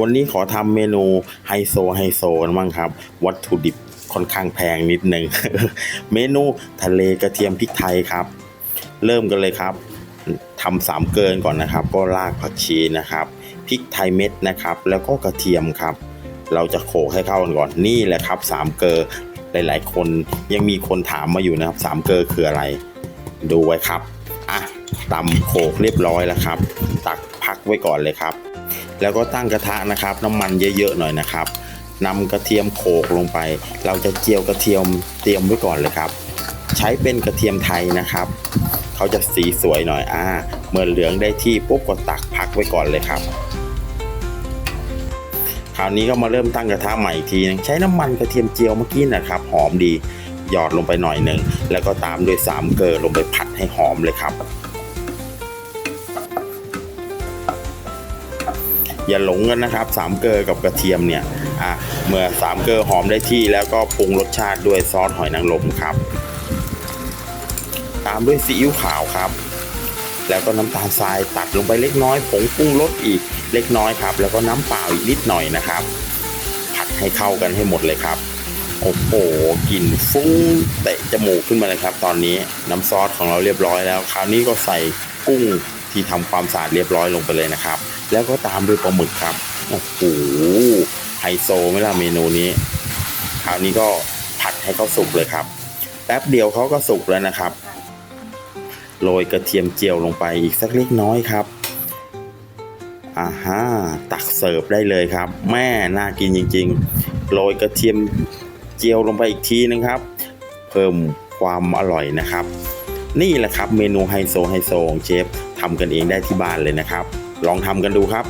วันนี้ขอทำเมนูไฮโซไฮโซกันบ้างครับ วัตถุดิบค่อนข้างแพงนิดนึง เมนูทะเลกระเทียมพริกไทยครับ เริ่มกันเลยครับทำสามเกินก่อนนะครับ ก็รากผักชีนะครับพริกไทยเม็ดนะครับ แล้วก็กระเทียมครับ เราจะโขลกให้เข้ากันก่อนนี่แหละครับสามเกลอหลายๆ คนยังมีคนถามมาอยู่นะครับสามเกลอคืออะไร ดูไว้ครับอะตำโขลกเรียบร้อยแล้วครับ ตักพักไว้ก่อนเลยครับ แล้วก็ตั้งกระทะนะครับ น้ำมันเยอะๆหน่อยนะครับนำกระเทียมโขลกลงไป เราจะเจียวกระเทียมเตรียมไว้ก่อนเลยครับ ใช้เป็นกระเทียมไทยนะครับเขาจะสีสวยหน่อยอ่าเมื่อเหลืองได้ที่ปุ๊บก็ตักพักไว้ก่อนเลยครับคราวนี้ก็มาเริ่มตั้งกระทะใหม่อีกทีนึงใช้น้ำมันกระเทียมเจียวเมื่อกี้นะครับ หอมดีหยอดลงไปหน่อยหนึ่งแล้วก็ตามด้วยสามเกลือลงไปผัดให้หอมเลยครับ อย่าหลงกันนะครับสามเกลือกับกระเทียมเนี่ยอะเมื่อสามเกลือหอมได้ที่แล้วก็ปรุงรสชาติด้วยซอสหอยนางรมครับ ตามด้วยซีอิ๊วขาวครับ แล้วก็น้ำตาลทรายตัดลงไปเล็กน้อยผงปรุงรสอีกเล็กน้อยครับ แล้วก็น้ำเปล่าอีกนิดหน่อยนะครับ ผัดให้เข้ากันให้หมดเลยครับโอ้โหกลิ่นฟุ้งเตะจมูกขึ้นมาเลยครับ ตอนนี้น้ำซอสของเราเรียบร้อยแล้ว คราวนี้ก็ใส่กุ้งที่ทำความสะอาดเรียบร้อยลงไปเลยนะครับ แล้วก็ตามด้วยปลาหมึกครับ โอ้โหไฮโซไหม่ล่ะเมนูนี้ คราวนี้ก็ผัดให้เขาสุกเลยครับ แป๊บเดียวเขาก็สุกแล้วนะครับ โรยกระเทียมเจียวลงไปอีกสักเล็กน้อยครับอ่าฮะตักเสิร์ฟได้เลยครับ แม่น่ากินจริง ๆ โรยกระเทียมเจียวลงไปอีกทีนึงครับ เพิ่มความอร่อยนะครับ นี่แหละครับเมนูไฮโซไฮโซของเชฟทำกันเองได้ที่บ้านเลยนะครับ ลองทำกันดูครับ